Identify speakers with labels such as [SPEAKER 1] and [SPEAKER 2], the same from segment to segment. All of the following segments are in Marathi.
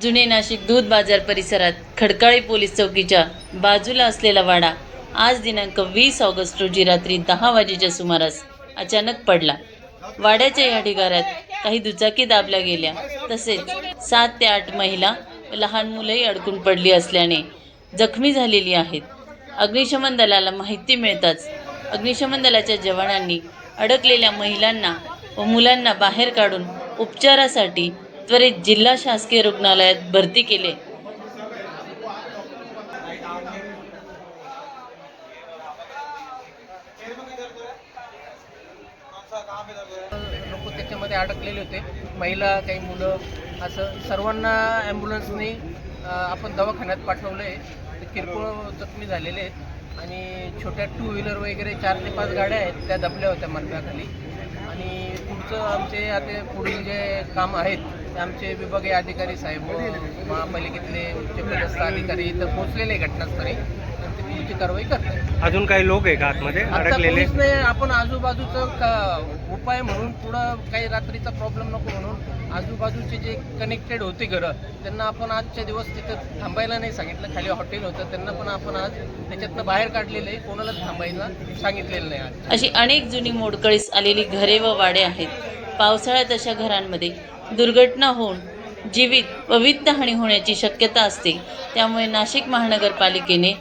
[SPEAKER 1] जुने नाशिक दूध बाजार परिसरात खडकाळी पोलीस चौकीच्या बाजूला असलेला वाडा आज दिनांक वीस ऑगस्ट रोजी रात्री दहा वाजेच्या सुमारास अचानक पडला. वाड्याच्या या ढिगाऱ्यात काही दुचाकी दाबल्या गेल्या. तसेच सात ते आठ महिला व लहान मुलंही अडकून पडली असल्याने जखमी झालेली आहेत. अग्निशमन दलाला माहिती मिळताच अग्निशमन दलाच्या जवानांनी अडकलेल्या महिलांना व मुलांना बाहेर काढून उपचारासाठी त्वरित जिल्हा शासकीय रुग्णालयात भरती केले.
[SPEAKER 2] लोक त्याच्यामध्ये अडकलेले होते. महिला काही मुलं असं सर्वांना ॲम्ब्युलन्सने आपण दवाखान्यात पाठवलं आहे ते किरकोळ जखमी झालेले आहेत. आणि छोट्या टू व्हीलर वगैरे चार ते पाच गाड्या आहेत त्या दबल्या होत्या मरप्याखाली आणि पुढचं आमचे आता पुढील जे काम आहेत आमचे विभागीय अधिकारी साहेब महापालिकेतले उच्चपदस्थ अधिकारी इथं पोहोचलेले आहे घटनास्थळी. आणि ते पुढची कारवाई करतात
[SPEAKER 3] अजून काही लोक आहे का आतमध्ये?
[SPEAKER 2] आता
[SPEAKER 3] अडकलेले?
[SPEAKER 2] पोलिसने आपण आजूबाजूचं उपाय म्हणून पुढं काही रात्रीचा प्रॉब्लेम नको म्हणून आजूबाजूचे जे कनेक्टेड होते घरं त्यांना आपण आजच्या दिवस तिथं थांबायला नाही सांगितलं. खाली हॉटेल होतं. त्यांना पण आपण आज त्याच्यातनं बाहेर काढलेलं आहे. कोणाला थांबायला सांगितलेलं नाही आज.
[SPEAKER 1] अशी अनेक जुनी मोडकळीस आलेली घरे व वाडे आहेत. पावसाळ्यात अशा घरांमध्ये दुर्घटना होऊन जीवित व वित्तहानी होण्याची शक्यता असते. त्यामुळे नाशिक महानगरपालिकेने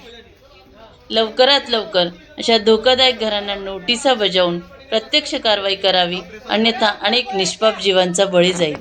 [SPEAKER 1] लवकरात लवकर अशा धोकादायक घरांना नोटिसा बजावून प्रत्यक्ष कारवाई करावी अन्यथा अनेक निष्पाप जीवांचा बळी जाईल.